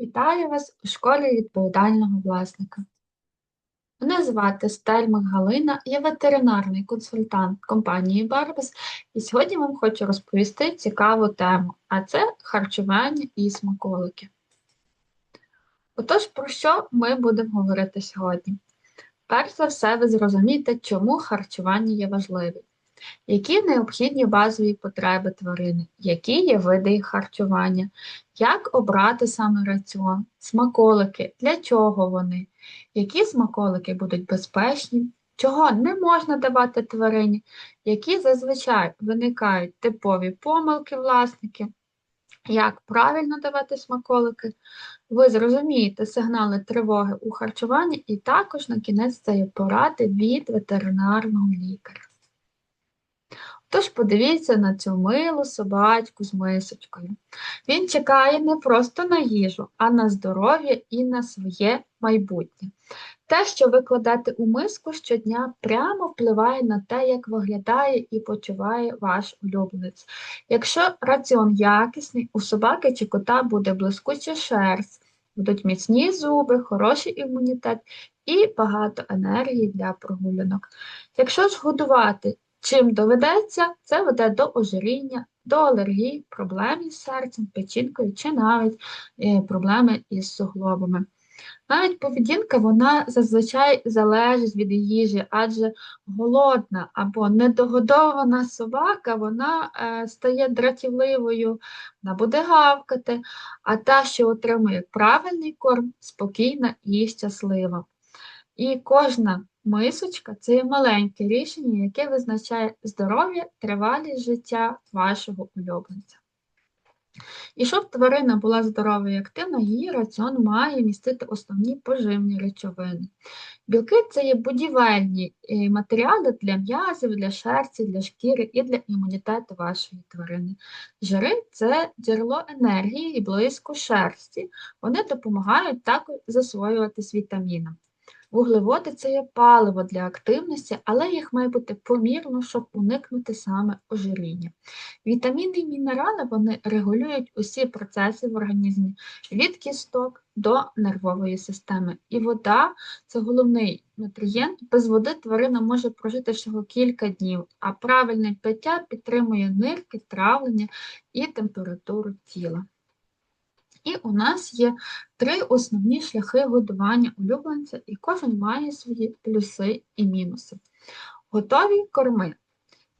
Вітаю вас у школі відповідального власника. Мене звати Стельмах Галина, я ветеринарний консультант компанії Барбас, і сьогодні вам хочу розповісти цікаву тему, а це харчування і смаколики. Отож, про що ми будемо говорити сьогодні? Перш за все, ви зрозумієте, чому харчування є важливим. Які необхідні базові потреби тварини, які є види харчування, як обрати саме раціон, смаколики, для чого вони, які смаколики будуть безпечні, чого не можна давати тварині, які зазвичай виникають типові помилки власники, як правильно давати смаколики, ви зрозумієте сигнали тривоги у харчуванні і також на кінець цієї поради від ветеринарного лікаря. Тож подивіться на цю милу собачку з мисочкою. Він чекає не просто на їжу, а на здоров'я і на своє майбутнє. Те, що ви кладете у миску щодня, прямо впливає на те, як виглядає і почуває ваш улюбленець. Якщо раціон якісний, у собаки чи кота буде блискуча шерсть, будуть міцні зуби, хороший імунітет і багато енергії для прогулянок. Якщо ж годувати Чим доведеться, це веде до ожиріння, до алергії, проблем із серцем, печінкою чи навіть е, проблеми із суглобами. Навіть поведінка вона зазвичай залежить від їжі, адже голодна або недогодована собака вона е, стає дратівливою, вона буде гавкати, а та, що отримує правильний корм, спокійна і щаслива. І кожна Мисочка це є маленьке рішення, яке визначає здоров'я, тривалість життя вашого улюбленця. І щоб тварина була здорова і активна, її раціон має містити основні поживні речовини. Білки це є будівельні е, матеріали для м'язів, для шерсті, для шкіри і для імунітету вашої тварини. Жири це джерело енергії і близько шерсті. Вони допомагають також засвоюватись вітамінам. Вуглеводи це є паливо для активності, але їх має бути помірно, щоб уникнути саме ожиріння. Вітаміни і мінерали вони регулюють усі процеси в організмі від кісток до нервової системи. І вода це головний нутрієнт. Без води тварина може прожити всього кілька днів, а правильне пиття підтримує нирки, травлення і температуру тіла. І у нас є три основні шляхи годування улюбленця, і кожен має свої плюси і мінуси. Готові корми.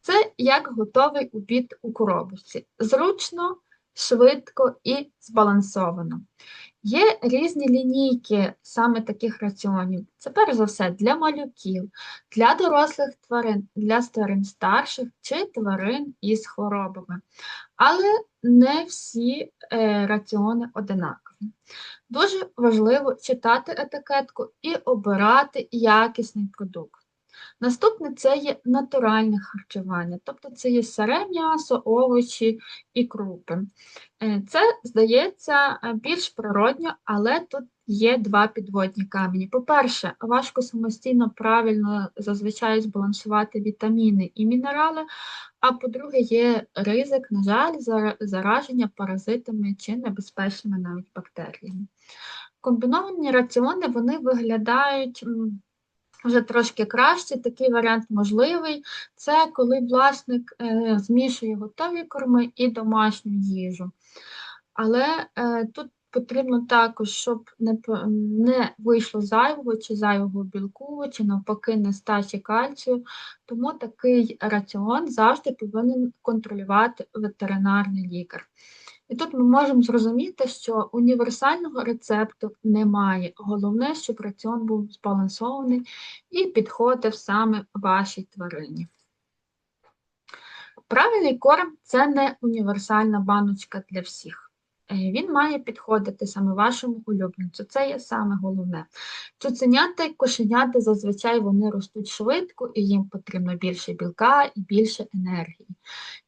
Це як готовий обід у коробочці. Зручно, швидко і збалансовано. Є різні лінійки саме таких раціонів. Це перш за все для малюків, для дорослих тварин, для тварин старших чи тварин із хворобами. Але не всі е, раціони одинакові. Дуже важливо читати етикетку і обирати якісний продукт. Наступне це є натуральне харчування, тобто це є сире м'ясо, овочі і крупи. Е, це, здається, більш природньо, але тут є два підводні камені. По-перше, важко самостійно правильно зазвичай збалансувати вітаміни і мінерали, а по-друге, є ризик, на жаль, зараження паразитами чи небезпечними навіть бактеріями. Комбіновані раціони вони виглядають вже трошки краще, такий варіант можливий. Це коли власник е, змішує готові корми і домашню їжу. Але е, тут потрібно також, щоб не не вийшло зайвого чи зайвого білку, чи навпаки нестачі кальцію, тому такий раціон завжди повинен контролювати ветеринарний лікар. І тут ми можемо зрозуміти, що універсального рецепту немає. Головне, щоб раціон був збалансований і підходив саме вашій тварині. Правильний корм це не універсальна баночка для всіх. Е, він має підходити саме вашому улюбленцю. Це є саме головне. Цуценята і кошенята зазвичай вони ростуть швидко і їм потрібно більше білка і більше енергії.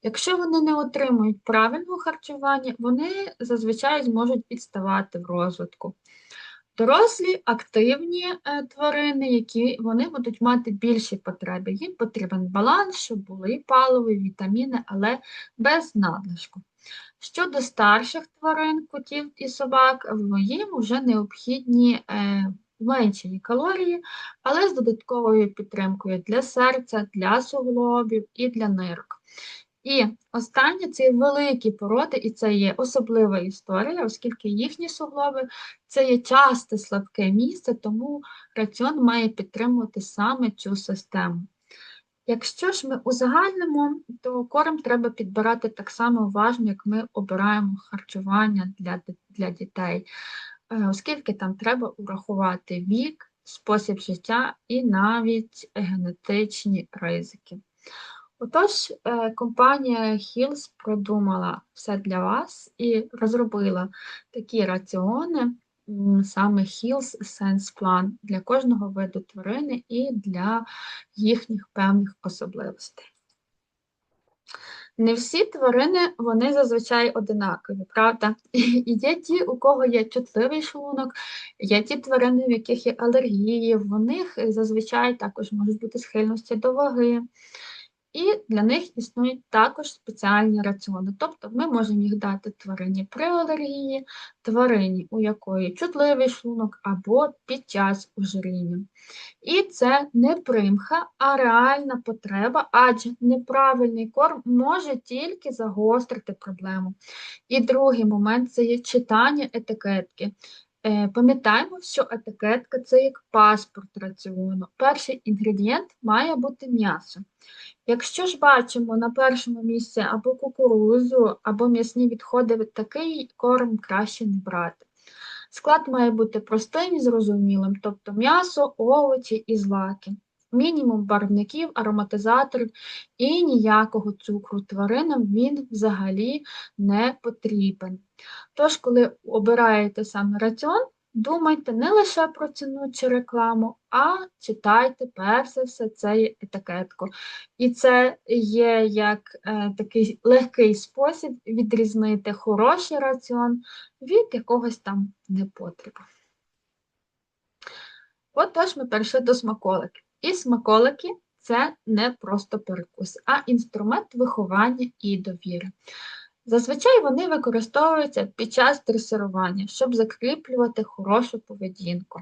Якщо вони не отримують правильного харчування, вони зазвичай зможуть відставати в розвитку. Дорослі активні е, тварини, які вони будуть мати більші потреби. Їм потрібен баланс, щоб були і паливо, і вітаміни, але без надлишку. Щодо старших тварин, котів і собак, їм вже необхідні е, зменшені калорії, але з додатковою підтримкою для серця, для суглобів і для нирок. І останнє це великі породи, і це є особлива історія, оскільки їхні суглоби це є часте слабке місце, тому раціон має підтримувати саме цю систему. Якщо ж ми узагальнимо, то корм треба підбирати так само уважно, як ми обираємо харчування для для дітей, е, оскільки там треба урахувати вік, спосіб життя і навіть генетичні ризики. Отож, е, компанія Hills продумала все для вас і розробила такі раціони, саме Hills Sense Plan для кожного виду тварини і для їхніх певних особливостей. Не всі тварини, вони зазвичай одинакові, правда? І є ті, у кого є чутливий шлунок, є ті тварини, в яких є алергії, в них зазвичай також можуть бути схильності до ваги. І для них існують також спеціальні раціони. Тобто ми можемо їх дати тварині при алергії, тварині, у якої чутливий шлунок або під час ожиріння. І це не примха, а реальна потреба, адже неправильний корм може тільки загострити проблему. І другий момент це є читання етикетки. Е, пам'ятаємо, що етикетка це як паспорт раціону. Перший інгредієнт має бути м'ясо. Якщо ж бачимо на першому місці або кукурузу, або м'ясні відходи, такий корм краще не брати. Склад має бути простим і зрозумілим, тобто м'ясо, овочі і злаки, мінімум барвників, ароматизаторів і ніякого цукру тваринам він взагалі не потрібен. Тож, коли обираєте саме раціон, думайте не лише про ціну чи рекламу, а читайте перш за все цей етикетку. І це є як е, такий легкий спосіб відрізнити хороший раціон від якогось там непотребу. Отож, ми перейшли до смаколиків. І смаколики це не просто перекус, а інструмент виховання і довіри. Зазвичай вони використовуються під час дресирування, щоб закріплювати хорошу поведінку.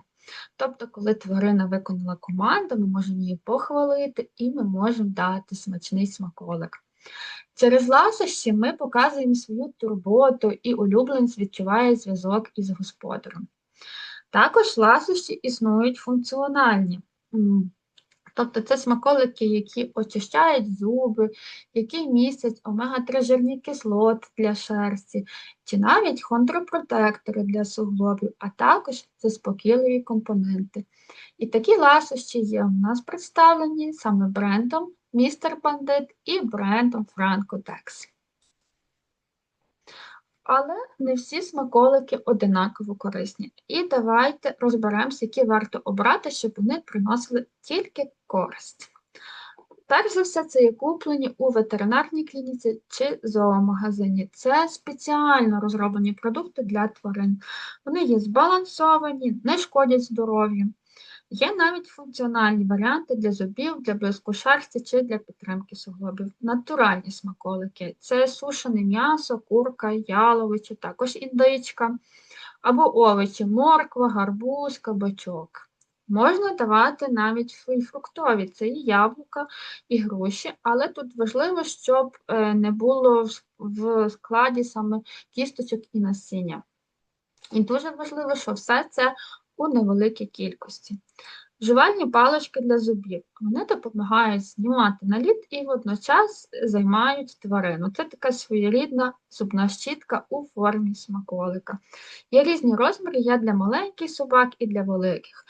Тобто, коли тварина виконала команду, ми можемо її похвалити і ми можемо дати смачний смаколик. Через ласощі ми показуємо свою турботу і улюбленець відчуває зв'язок із господарем. Також ласощі існують функціональні. Тобто це смаколики, які очищають зуби, які містять омега-3 жирні кислоти для шерсті, чи навіть хондропротектори для суглобів, а також заспокійливі компоненти. І такі ласощі є у нас представлені саме брендом Містер Бандит і брендом Franco-Tex. Але не всі смаколики одинаково корисні. І давайте розберемося, які варто обрати, щоб вони приносили тільки користь. Перш за все, це є куплені у ветеринарній клініці чи зоомагазині. Це спеціально розроблені продукти для тварин. Вони є збалансовані, не шкодять здоров'ю. Є навіть функціональні варіанти для зубів, для блиску шерсті чи для підтримки суглобів. Натуральні смаколики це сушене м'ясо, курка, яловичі, також індичка, або овочі, морква, гарбуз, кабачок. Можна давати навіть фруктові, це і яблука, і груші, але тут важливо, щоб е, не було в складі саме кісточок і насіння. І дуже важливо, що все це у невеликій кількості. Жувальні палички для зубів. Вони допомагають знімати наліт і водночас займають тварину. Це така своєрідна зубна щітка у формі смаколика. Є різні розміри, є для маленьких собак і для великих.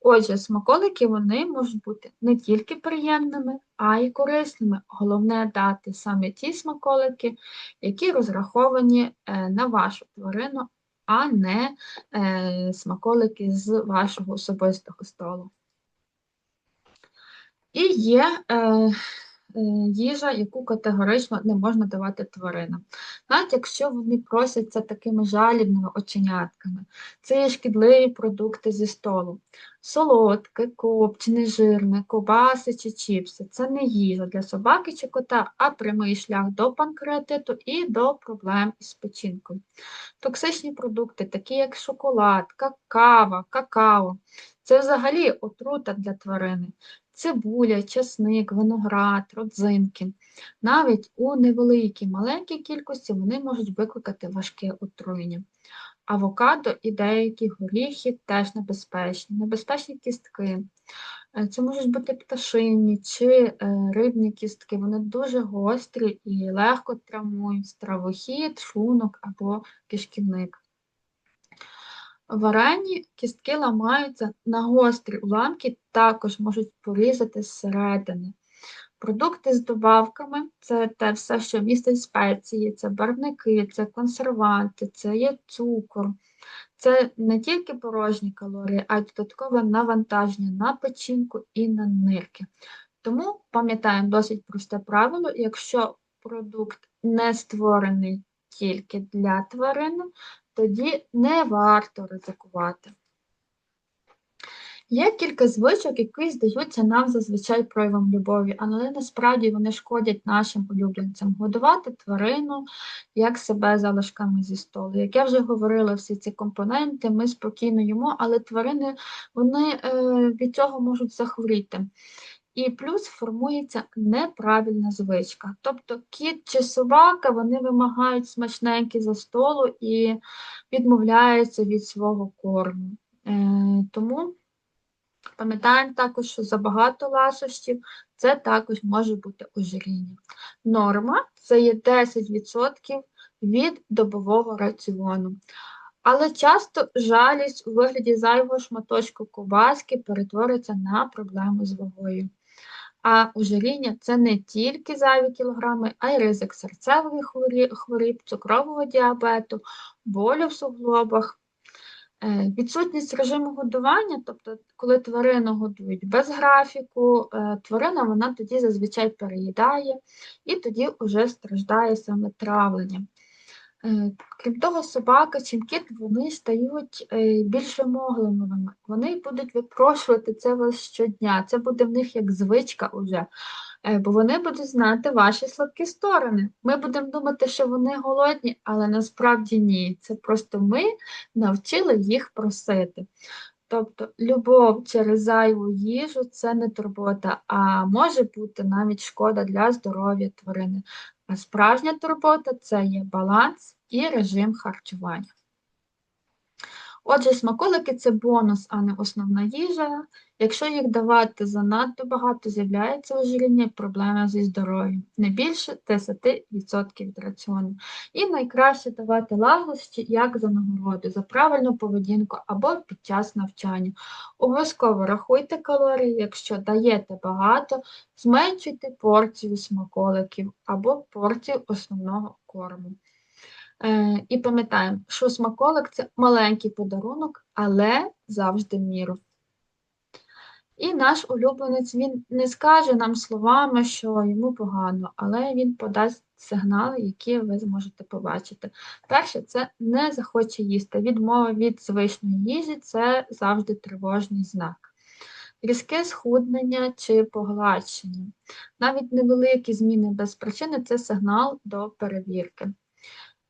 Отже, смаколики вони можуть бути не тільки приємними, а й корисними. Головне дати саме ті смаколики, які розраховані е, на вашу тварину а не е, смаколики з вашого особистого столу. І є е, їжа, яку категорично не можна давати тваринам. Навіть якщо вони просяться такими жалібними оченятками, це є шкідливі продукти зі столу. Солодке, копчене, жирне, ковбаси чи чіпси це не їжа для собаки чи кота, а прямий шлях до панкреатиту і до проблем із печінкою. Токсичні продукти, такі як шоколад, какава, какао, це взагалі отрута для тварини. Цибуля, чесник, виноград, родзинки. Навіть у невеликій маленькій кількості вони можуть викликати важке отруєння. Авокадо і деякі горіхи теж небезпечні, небезпечні кістки. Е, це можуть бути пташині чи е, рибні кістки. Вони дуже гострі і легко травмують стравохід, шлунок або кишківник. Варені кістки ламаються на гострі уламки, також можуть порізати зсередини. Продукти з добавками це те все, що містить спеції, це барвники, це консерванти, це є цукор. Це не тільки порожні калорії, а й додаткове навантаження на печінку і на нирки. Тому пам'ятаємо досить просте правило: якщо продукт не створений тільки для тварини, тоді не варто ризикувати. Є кілька звичок, які здаються нам зазвичай проявом любові, але насправді вони шкодять нашим улюбленцям. Годувати тварину, як себе залишками зі столу. Як я вже говорила, всі ці компоненти ми спокійно їмо, але тварини вони е, від цього можуть захворіти. І плюс формується неправильна звичка. Тобто кіт чи собака вони вимагають смачненькі за столу і відмовляються від свого корму. Е, Тому пам'ятаємо також, що забагато ласощів це також може бути ожиріння. Норма це є 10% від добового раціону. Але часто жалість у вигляді зайвого шматочку ковбаски перетвориться на проблему з вагою. А ожиріння це не тільки зайві кілограми, а й ризик серцевих хворіб, цукрового діабету, болю в суглобах. Е, відсутність режиму годування, тобто, коли тварину годують без графіку, е, тварина вона тоді зазвичай переїдає і тоді вже страждає саме травленням. Е, крім того, собака чи кіт вони стають е, більш вимогливими. Вони будуть випрошувати це вас щодня. Це буде в них як звичка уже. Е, бо вони будуть знати ваші слабкі сторони. Ми будемо думати, що вони голодні, але насправді ні. Це просто ми навчили їх просити. Тобто любов через зайву їжу це не турбота, а може бути навіть шкода для здоров'я тварини. А справжня турбота це є баланс і режим харчування. Отже, смаколики це бонус, а не основна їжа. Якщо їх давати занадто багато, з'являється ожиріння проблеми зі здоров'ям, не більше 10% від раціону. І найкраще давати лагості як за нагороду, за правильну поведінку або під час навчання. Обов'язково рахуйте калорії, якщо даєте багато, зменшуйте порцію смаколиків або порцію основного корму. Е, І пам'ятаємо, що смаколик це маленький подарунок, але завжди в міру. І наш улюбленець він не скаже нам словами, що йому погано, але він подасть сигнали, які ви зможете побачити. Перше, це не захоче їсти. Відмова від звичної їжі це завжди тривожний знак. Різке схуднення чи погладшення. Навіть невеликі зміни без причини це сигнал до перевірки.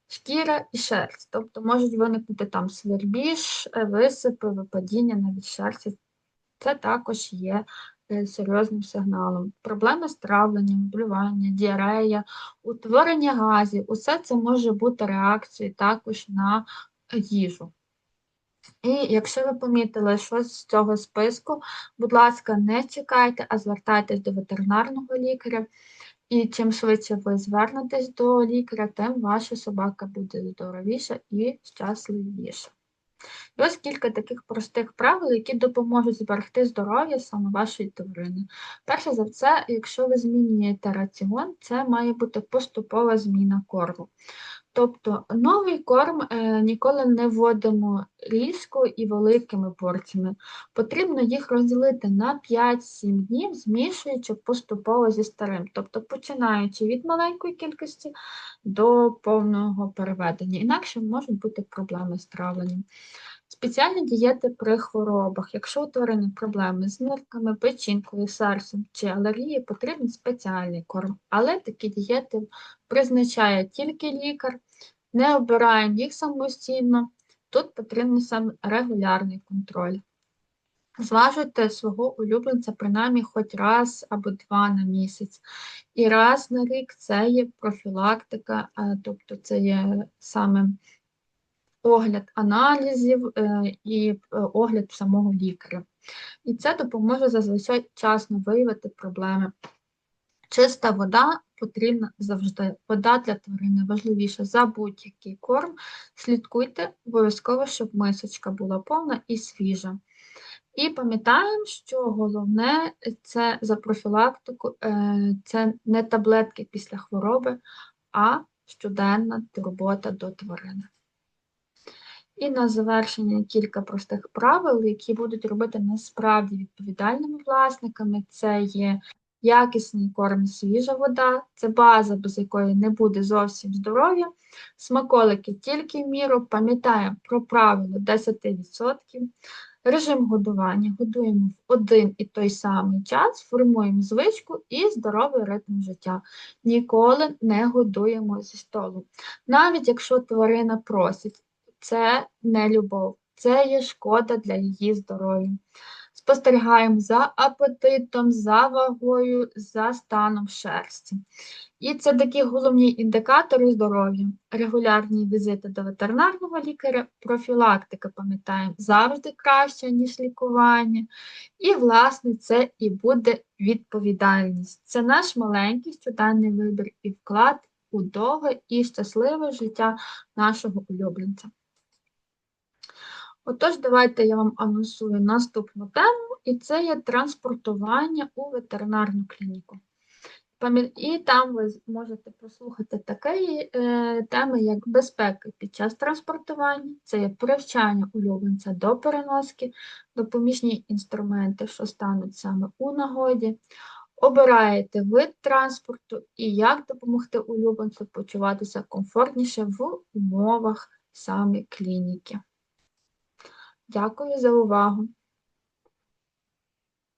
Шкіра і шерсть, тобто можуть виникнути там свербіж, висипи, випадіння навіть шерсті це також є е, серйозним сигналом. Проблеми з травленням, блювання, діарея, утворення газів усе це може бути реакцією також на їжу. І якщо ви помітили щось з цього списку, будь ласка, не чекайте, а звертайтесь до ветеринарного лікаря. І чим швидше ви звернетесь до лікаря, тим ваша собака буде здоровіша і щасливіша. І ось кілька таких простих правил, які допоможуть зберегти здоров'я саме вашої тварини. Перше за все, якщо ви змінюєте раціон, це має бути поступова зміна корму. Тобто новий корм е, ніколи не вводимо різко і великими порціями. Потрібно їх розділити на 5-7 днів, змішуючи поступово зі старим, тобто починаючи від маленької кількості до повного переведення. Інакше можуть бути проблеми з травленням. Спеціальні дієти при хворобах. Якщо у тварини проблеми з нирками, печінкою, серцем чи алергії, потрібен спеціальний корм. Але такі дієти призначає тільки лікар, не обираємо їх самостійно. Тут потрібен саме регулярний контроль. Зважуйте свого улюбленця принаймні хоч раз або два на місяць. І раз на рік це є профілактика, е, тобто це є саме огляд аналізів е, і е, огляд самого лікаря. І це допоможе зазвичай вчасно виявити проблеми. Чиста вода потрібна завжди. Вода для тварини важливіша за будь-який корм. Слідкуйте обов'язково, щоб мисочка була повна і свіжа. І пам'ятаємо, що головне це за профілактику, е, це не таблетки після хвороби, а щоденна турбота до тварини. І на завершення кілька простих правил, які будуть робити насправді відповідальними власниками. Це є якісний корм, свіжа вода, це база, без якої не буде зовсім здоров'я. Смаколики тільки в міру, пам'ятаємо про правило 10%. Режим годування годуємо в один і той самий час, формуємо звичку і здоровий ритм життя. Ніколи не годуємо зі столу. Навіть якщо тварина просить, це не любов, це є шкода для її здоров'я. Спостерігаємо за апетитом, за вагою, за станом шерсті. І це такі головні індикатори здоров'я. Регулярні візити до ветеринарного лікаря, профілактика, пам'ятаємо, завжди краще, ніж лікування. І, власне, це і буде відповідальність. Це наш маленький щоденний вибір і вклад у довге і щасливе життя нашого улюбленця. Отож, давайте я вам анонсую наступну тему, і це є транспортування у ветеринарну клініку. І там ви можете послухати такі е, теми, як безпека під час транспортування, це є привчання улюбленця до переноски, допоміжні інструменти, що стануть саме у нагоді, обираєте вид транспорту і як допомогти улюбленцю почуватися комфортніше в умовах саме клініки. Дякую за увагу!